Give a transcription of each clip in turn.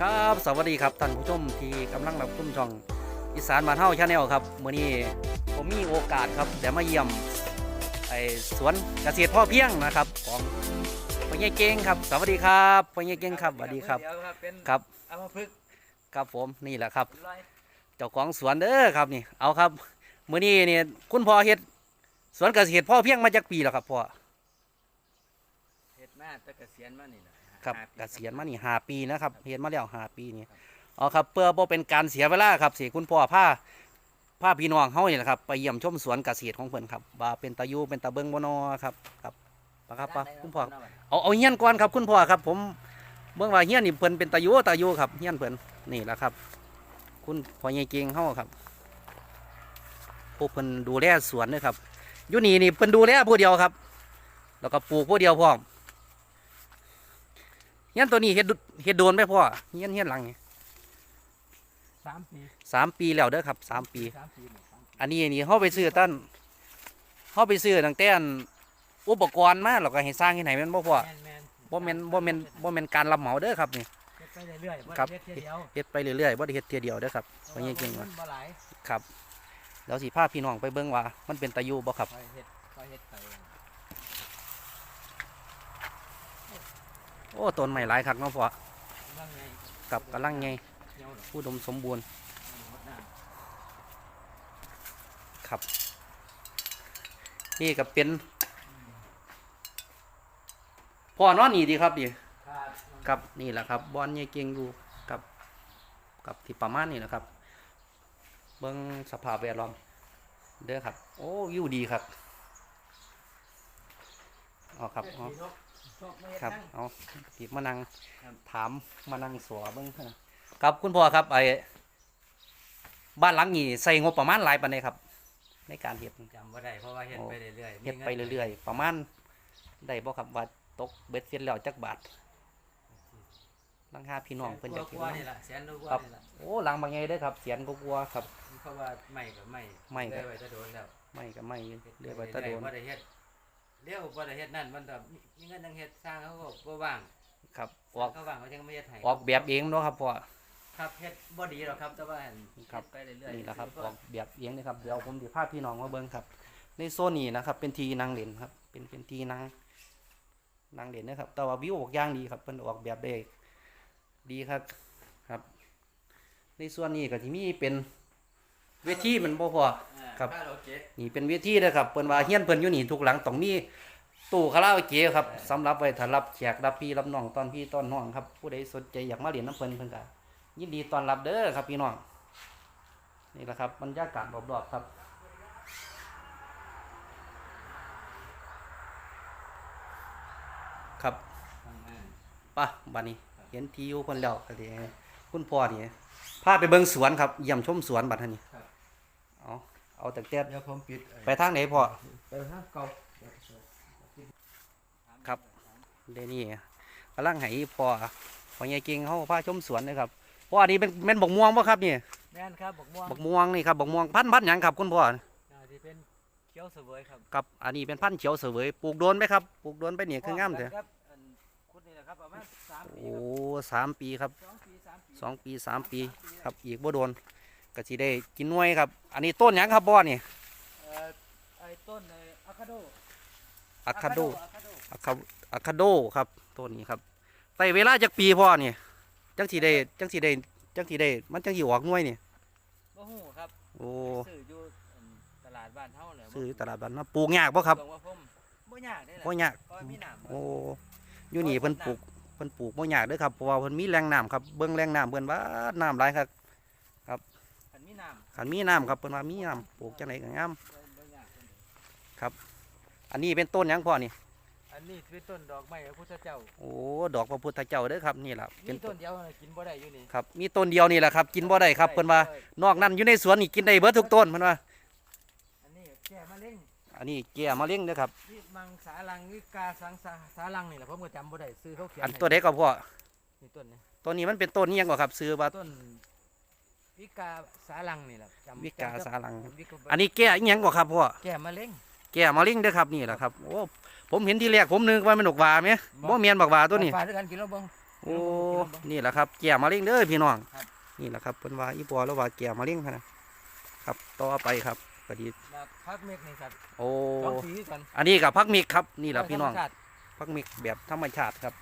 ครับสวัสดีครับท่านผู้ชมที่กำลังรับชมช่องอีสานมานเฮาชาแนลครับมื้อนี้ผมมีโอกาสครับเดี๋ยวมาเยี่ยมไอ้สวนเกษตรพ่อเพียงนะครับ ของพ่อใหญ่เก่งครับ สวัสดีครับพ่อใหญ่เก่งครับสวัสดีครับเดี๋ยวครับเป็นครับอัมพฤกษ์ครับผมนี่แหละครับเป็นร้อยเจ้าของสวนเด้อครับนี่เอาครับมื้อนี้นี่คุณพ่อเฮ็ดสวนเกษตรพ่อเพียงมาจากปีแล้วครับพ่อเฮ็ดมาแตะเกษียณมานี่แหละ ครับห้าปี เกษียณมานี่ห้าปีนะครับเฮ็ดมาแล้วห้าปีนี่อ๋อครับเพื่อบ่เป็นการเสียเวลาครับสิคุณพ่อพาพาพี่น้องเฮานี่แหละครับไปเยี่ยมชมสวนเกษตรของเพิ่นครับว่าเป็นตาอยู่เป็นตาเบิงบ่นอครับครับปะครับปะคุณพ่อ เอาเอาเฮียนก่อนครับคุณพ่อครับผมเบิ่งว่าเฮียนนี่เพิ่นเป็นตาอยู่ตาอยู่ครับเฮียนเพิ่นนี่แหละครับ คุณพ่อใหญ่เก่งเฮาครับผู้เพิ่นดูแลสวนเด้อครับอยู่นี่นี่เพิ่นดูแลผู้เดียวครับ แล้วก็ปลูกผู้เดียวพร้อมเฮียนตัวนี้เฮ็ดดุเฮ็ดโดนไหมพ่อเฮียนเฮียนหลังนี่สามปีสามปีแล้วเด้อครับสามปี สามปีเนี่ยสามปีอันนี้นี่เขาไปซื้อตั้นเขาไปซื้อตั้งแต่อันอุปกรณ์มาแล้วก็ให้สร้างที่ไหนแม่นบ่พ่อแมนแมนบ่แม่นบ่แม่นบ่แม่นการรับเหมาเด้อครับนี่ เฮ็ดไปเรื่อยๆบ่ครับได้เฮ็ดเทียเดียวเฮ็ดไปเรื่อยๆบ่ได้เฮ็ดเทียเดียวเด้อครับเพบ่ยังเก่งว่ามันบ่หลายครับ แล้วสิพาพี่น้องไปเบิ่งว่า มันเป็นตะยูบ่ครับค่อยเฮ็ดค่อยเฮ็ดไป โอ้ต้นไม้หลายคักเนาะพ่อว่าไงกับกำลังไงเหี่ยวดมสมบูรณ์ครับ นี่ก็เป็นพ่อนอนนี่ดีครับดิำครับนี่แหละครับบอลใหญ่เก่งอยู่กับกับที่ประมาณนี้แหละครับ เบิ้งสภาพแวดล้อมเด้อครับ โอ้วิวดีครับเอครับเอานกนกไม่เฮ็ดครับนั่งเอาทีมานั่งครับถามมานั่งสัวเบิ้งนะครับคุณพ่อครับไอ้บ้านหลังนี้ใส่งบประมาณหลายปานใดครับ ในการเฮ็ดจำบ่ได้เพราะว่าเฮ็ดโอ้ไปเรื่อยๆเฮ็ดไปเรื่อยๆ ประมาณได้บ่ครับว่าตกเบ็ดเสร็จแล้วจักบาทหลังหาพี่น้องเพิ่นอยากกเห็นลัวเนาะๆนี่ล่ะแสนกครัว่าบนี่ล่ะโอ้หลังบางไงเด้อครับเสียนก็กลัวครับเพราะว่าไม่ก็ไม่ไม่ก็เลยไว้จะโดนแล้วไม่ก็ไม่ฮ็เรียกว่าตะโดนบ่ได้ เฮ็ดเรียกว่าบ่ได้เฮ็ดนั่นมันแบบมีเงินจังเฮ็ดสร้างเขาก็บ่ว่างครับอสร้าองกเขาว่างเขาจังไม่เฮ็ดให้ออกแบบเองเนาะครับพ่อ ครับเฮ็ดบ่ดีหรอกครับแต่ว่าหั่นครับ เฮ็ดไปเรื่อยๆนี่แหละครับออกแบบเองนะครับเดี๋ยวผมจะพาพี่น้องมาเบิ่งครับ ในโซนนี้นะครับ เป็นทีนางเล่นครับ เป็นเป็นทีนางนางเล่นนะครับ แต่ว่าวิวออกอย่างดีครับเพิ่นออกแบบได้ดีครับครับ ในส่วนนี้ก็ที่มีเป็น เวทีมันบ่พออ่าครับ คาราโอเกะนี่เป็นเวทีนะครับเปิ้นว่าเฮียนเพิ่นอยู่นี่ทุกหลังต้องมีตู้คาราโอเกะครับสำหรับไว้ถ้ารับแขกรับพี่รับน้องตอนพี่ตอนน้องครับ ผู้ใดสนใจอยากมาเรียนน้ำเพิ่นเพิ่นก็ยินดีต้อนรับเด้อครับพี่น้องนี่แหละครับบรรยากาศรอบๆครับ ครับอ่าไป่ะบัดนี้ เห็นที่อยู่เพิ่นแล้วก็สิให้คุณพ่อนี่พาไปเบิ่งสวนครับเยี่ยมชมสวนบัดนี้ เอาเอาแต่แต่เดี๋ยวผมปิดไปทางไหนพ่อไปทางเก่าครับเดยวนี่กำลังให้พ่อพ่อใหญ่เก่งเขาพาชมสวนเลยครับพ่ออันนี้เป็นเป็นบกม่วงป่ะครับนี่แม่นครับบักม่วงบกม่วงนี่ครับบกม่วงพันธุ์พันธุ์หยังครับคุณพ่ออ่าที่เป็นเขียวเสวยครับครับอันนี้เป็นพันธุ์เขียวเสวยปลูกโดนไหมครับปลูกโดนไปเนี่ยคืองามเถอะครับอันคุดนี่แหละครับประมาณสามปีโอ้ครับสามปีครับสองปีสามปีสองปีสามปีสามครับอีกบ่โดน ก็สิได้กินหน่วยครับ อันนี้ต้นหยังครับพ่อนี่เอ่อไอ้ต้นไอ้อะคาโดอะคาโดอะคาโดอะคาอะคาโดครับต้นนี้ครับใส่เวลาจากปีพ่อนี่จังสิได้จังสิได้จังสิได้มันจังสิออกหน่วยนี่บ่ฮู้ครับโอ้ซื้ออยู่อันตลาดบ้านเฮาแหละซื้ออยู่ตลาดบ้านนาปลูกยากบ่ครับงว่าผมบ่ยากได้ล่ะบ่ยาก เพราะว่ามีน้ำโอ้อยู่นี่เพิ่นปลูกเพิ่นปลูกบ่ยากเด้อครับเพราะว่าเพิ่นมีแหล่งน้ำครับเบิ่งแหล่งน้ำเพิ่นว่าน้ำหลายครับ คันมีน้ำคันมีน้ำครับเพิ่นว่ามีน้ำปลูกจังไดก็งามบ่บ่ยากเพิ่นอันนี้เป็นต้นหยังพ่อนี่ อันนี้คือต้นดอกไม้พระพุทธเจ้าโอ้ดอกพระพุทธเจ้าเด้อครับนี่ล่ะเป็มีนต้นเดียวน่ะกินบ่ได้อยู่นี่ครับมีต้นเดียวนี่แหละครับ กินบ่ได้ครับเพิ่นว่านอกนั้นอยู่ในสวนนี่กินได้เบิดทุกต้นเพิ่นว่า อันนี้แก้มะเร็งอันนี้แก่มะเร็งเด้อครับวิมังสาลังวิกาสังสาสาลังนี่แหละผมก็จำบ่ได้ซื้อเขาเขียนอันให้ตัวใดก็พ่อนี่ต้นนี้ตัวนี้มันเป็นต้นนี้ยังกว่าครับซื้อว่าต้น วิกาสาลังนี่แหละจำวิกาสาลังจำวิกาอันนี้แก่อีหยังกว่าครับพ่อแก้มะเร็ง แก่มะเร็งเด้อครับนี่แหละครับโอ้ผมเห็นที่แรกผมนึกว่ามันดอกหวาไหมบ่แม่นบักหวาตัวนี้ ฝาด้วยกันกินแล้วเบิ่ง โอ้นี่แหละครับแก่มาเลี้ยงเด้อพี่น้องครับ นี่แหละครับเพิ่นว่าอีปอแล้วว่าแก่มาเลี้ยงค่ะนะครับต่อไปครับก็ดีแล้วพักเมกนี่ครับโอ้ สองสีกันอันนี้กับพักมิกครับนี่แหละพี่น้อง ธรรมชาติพักมิกแบบธรรมชาติครับ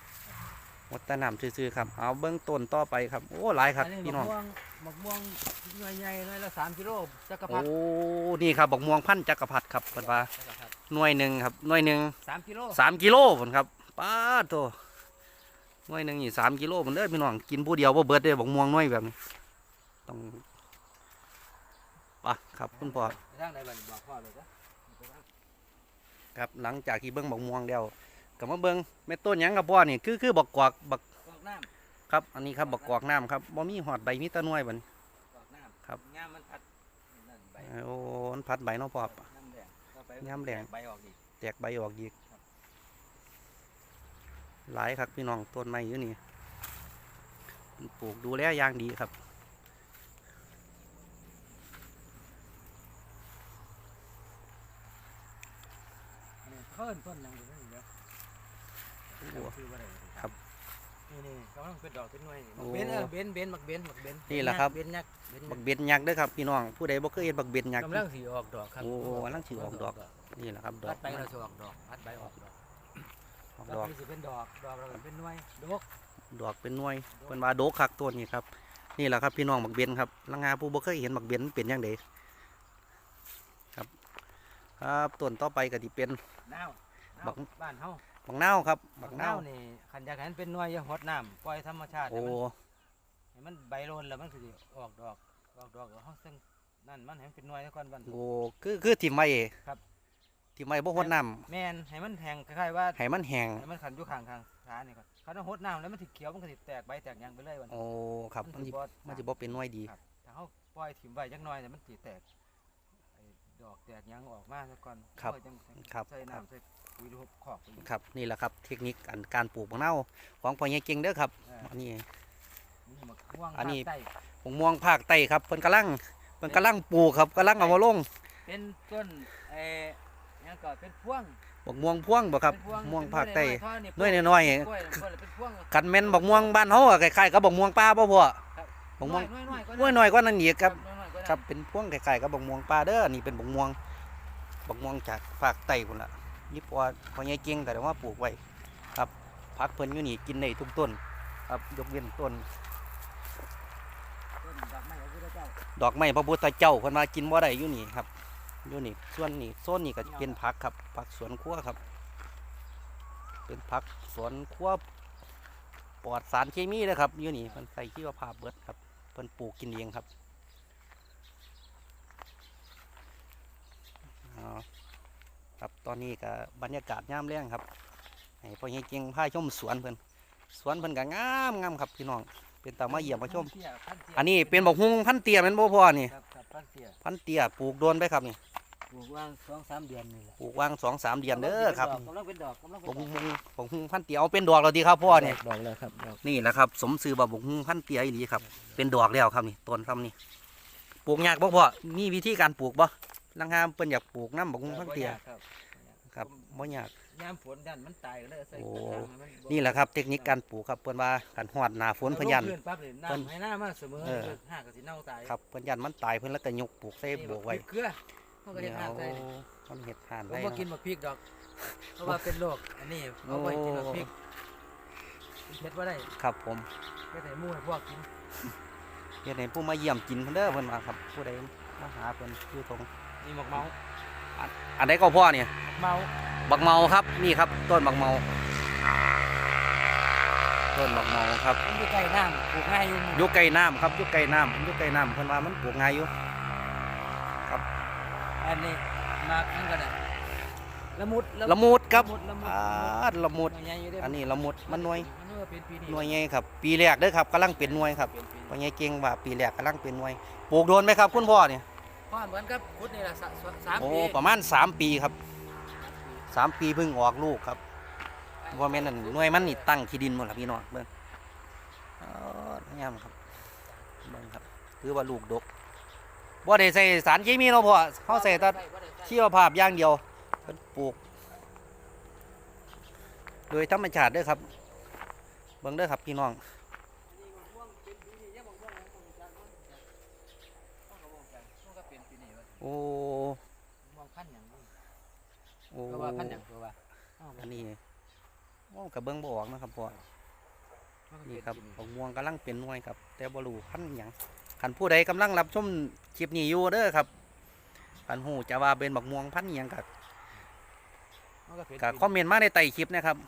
วัดแตะนำซื่อๆครับ เอาเบื้องต้นต่อไปครับ โอ้หลายครับอันนี้พี่น้องมะม่วงมะม่วงหน่วยใหญ่หน่วยละสามกิโลจักรพรโอ้รดินี่ครับบักม่วงพันธุ์จักรพรรดิครับเพิ่นว่าจักรพรรดิหน่วยหนึ่งครับหน่วยหนึ่งสามกิโลสามกิโลผลครับป้าดโตหน่วยหนึ่งนี่สามกิโลผลเด้อพี่น้องกินผู้เดียวบ่เบิดเด้อบักม่วงหน่วยแบบนี้ต้องปะครับคุณพ่อไปทางไหนบ้างบอกพ่อเลยจ้ะครับหลังจากที่เบิ้งบักม่วงแล้ว ก็มาเบิ้งแม่ต้นหยังกับพ่อนี่คือคือบักกวากบักกอกน้ครับอันนี้ครับบักกวากน้ำครับบ่มีหอดใบมีแตะหน่วยบัดนี้ำกอกน้ำครับ งามมันพัดนั่นใบโอ้มันพัดใบเนาะพ่อน้ำแดงเข้าไปน้ำแดง ใบออกดีแตกใบออกอีกหลายครับพี่น้องต้นไม้อยู่นี่ปลูกดูแลอย่างดีครับ อันนี้เพิ่นต้นยังอ ยู่นั่นอยู่แล้วโอ้จำชื่อบ่ได้ครับ นี่นี่กำลังเป็นดอกเป็นหน่วยนี่โอ้มักเบนเออเบนเบนมักเบนมักเบนนี่แหละครับ เบนยักษ์เบนบัยักกษ์เบ็ดยักษ์เด้อครับพี่น้องผู้ใดบ่เคยเห็นบักเบ็ดยักษ์ กำลังสีออกดอกครับโอ้กำลังสิออกดอก นี่แหละครับดอพักดไปเราจะออกดอกพัดใบออกดอกออกดดออกกนี่สิเป็นดอกดอกเราเป็นหน่วยดอกดอกเป็นหน่วยเพิ่นว่าโดกคักต้นนี่ครับนี่แหละครับพี่น้องบักเบนครับลังงาผู้บ่เคยเห็นบักเบนเป็นจังไดครับ ครับต้นต่อไปก็สิเป็นนาวบัก บ้านเฮา บักนาวครับบักนานาววนี่ขันอยากให้มันเป็นหน่วยอย่าหดน้ำปล่อยธรรมชาติโอ้ให้มันให้มันใบโลนแล้วมันสิออกดอกออกดอกแล้วเฮาซึ่งนั่นมันให้มันเป็นหน่วยแล้วก่อนบันโอ้คือคือทิ่มไว้ครับทิ่มไว้บ่ฮดน้ำแม่นให้มันแห้งคล้ายๆว่าให้มันแห้งให้มันขันอยู่ข้างๆขานี่ก่อนคันเอาหดน้ำแล้วมันสิเขียวมันก็สิแตกใบแตกหยังไปเลยวัน โอ้ครับมันสิบ่มันสิบ่เป็นหน่วยดี ครับ ถ้าเฮาปล่อยถิ่มไว้จักหน่อยเนี่ยมันสิแตกไอ้ดอกแตกหยังออกมาซะก่อนครับเาจังครับใส่ครับ น้ำใส่ ปุ๋ยรูปขอบไปอีกครับนี่แหละครับเทคนิคอันการปลูกบักนาวของพ่อใหญ่เก่งเด้อครับเอออันนี้ นี่มะม่วงอันนี้ ภาคใต้ผงม่วงภาคใต้ครับเพิ่นกำลังเพิ่นกำลังปลูกครับกำลังเอามาลงเป็นต้นเอ่อหยังก็เป็นพวงบักม่วงพ่วงบ่ครับเป็นพวงม่วงเป็นภาคใต้น้อยๆน้อยน้อยกล้วยกล้วยเป็นพวงๆกันแม่นบักม่วงบ้านเฮาอะคล้ายๆกับบักม่วงป่าบ่พ่อครับ บักม่วงน้อยๆก็น้อยน้อยกว่านั้นอีกครับ น้อยๆก็ได้ครับเป็นพวงคล้ายๆกับบักม่วงป่าเด้อนี่เป็นบักม่วงบักม่วงจากภาคใต้พุ่นล่ะ นี่พอพอใหญ่เก่งแต่ว่าปลูกไว้ครับผักเพิ่นอยู่นี่กินได้ทุกต้น ครับยกเว้นต้น ดอกไม้พระพุทธเจ้าดอกไม้พระเจ้าเพิ่นมากินบ่ได้อยู่นี่ครับอยู่นี่ส่วนนี่โซนนี่ก็จะเป็นผักครับผักสวนครัวครับ เป็นผักสวนครัวปลอดสารเคมีเลยครับอยู่นี่เพิ่นใส่ชีวภาพเบิดครับเพิ่นปลูกกินเองครับอ๋อ ครับตอนนี้ก็บรรยากาศยามแรงครับให้พ่อใหญ่เก่งพาชมสวนเพิ่นสวนเพิ่นก็งามงามครับพี่น้องเป็นตามาเยี่ยมมาชมพันเตี้ยพันเตี้ยอันนี้เป็นบักฮุงพันเตียแม่นบ่พ่อนี่ครับครับพันเตี้ยพันเตียปลูกโดนไปครับนี่ปลูกว่างสองสามเดือนนี่แหละปลูกวางสองสามเดือนเด้อครับกำลังเป็นดอกกำลังเป็นบักดอกฮุงบักฮุงพันเตียเอาเป็นดอกแล้วดีครับพ่อนี่ดอกเลยครับดอกนี่แหละครับ สมซื้อว่าบักฮุงพันเตียอีหลีครับ เป็นดอกแล้วครับนี่ต้นซ้ำนี่ปลูกยากบ่พ่อมีวิธีการปลูกบ่ ลังหามเพิ่นอยากปลูกน้ำบักฮุงพันเตียครับครับบ่ยากยามฝนดันมันตายก็เลยใส่โอ้กระถางให้มันบ่นี่แหละครับ เทคนิคการปลูกครับเพิ่นว่ากันฮอดหน้าฝนเพิ่นยันลงพื้ปั๊บเลยเพิ่นน้ำให้หน้ามาเสมอเออ ห้าก็สิเน่าตายครับเพิ่นยันมันตายเพิ่นแล้วก็ยกปลูกใส่โบกไว้เกลือเขาก็เฮ็ดห้าเอาใส่มันเฮ็ดทานผมได้บ่กินเนาะ บักพริกดอก เพราะว่าเป็นโรคอันนี้เอาไว้กินบักพริกกินเผ็ดบ่ได้ครับผมก็ใส่หมูให้พวกกินเฮ็ดให้ผู้มาเยี่ยมกินเพิ่นเด้อเพิ่นว่าครับผู้ใดมาหาเพิ่นอยู่ตรง นี่หมกเมาอันใดก็พ่อเนี่ย เมาบักเมาครับนี่ครับ ต้นบักเมา ต้นบักเมาครับมันอยู่ใกล้น้ำปลูกง่ายอยู่อยู่ใกล้น้ำครับอยู่ใกล้น้ำอยู่ใกล้น้ำเพิ่นว่ามันปลูกง่ายอยู่อันนี้มากนั่นก็ได้ละมุดละมุดครับละมุดละมุดอ่าละมุดหน่วยใหญ่อยู่เด้อันนี้ละมุดมันหน่วยมันว่าเป็นปีนี้หน่วยใหญ่ครับ ปีแรกเด้อครับกำลังเป็นหน่วยครับเป็นปีพ่อใหญ่เก่งว่าปีแรกกำลังเป็นหน่วยปลูกโดนไหมครับ คุณพ่อเนี่ย พ่อเหมือนกับคุดนี่แหละสะสะสามโอ้ปีประมาณสามปีครับสามปีเพิ่งออกลูกครับว่าแม่นอั่นหน่วยมันนี่ตั้งที่ดินหมดแล้วพี่น้องเบิ่งอ๋องามครับเบิ่งครับคือว่าลูกดกบ่ได้ใส่สารเคมีเนาะพ่อเขาใส่แต่ชีวภาพอย่างเดียวเพิ่นปลูก โดยธรรมชาติเด้วยครับ เบิ่งเด้อครับพี่น้อง นี่มะม่วงเป็นปีนี้ยังมะม่วงยังบ่รู้จักมันจักมันก็บ่รู้จักมันก็เป็นปีนี้ว่า โอ้มะม่วงพันธุ์หยังนี่โอ้ก็ว่าพันธุ์หยังก็ว่าอ้าวอันนี้โอ้กับเบิ่งบ่ออกนะครับพ่อมันก็นี่เป็นครับปีนี้บักม่วงกำลังเป็นหน่วยครับ แต่บ่รู้พันธุ์หยังคันผู้ใดกำลังรับชมคลิปนี้อยู่เด้อครับคันฮู้จะว่าเป็นบักม่วงพันธุ์หยังก็มันก็เป็นก็ปีคอมเมนต์มาในใต้คลิปนะครับม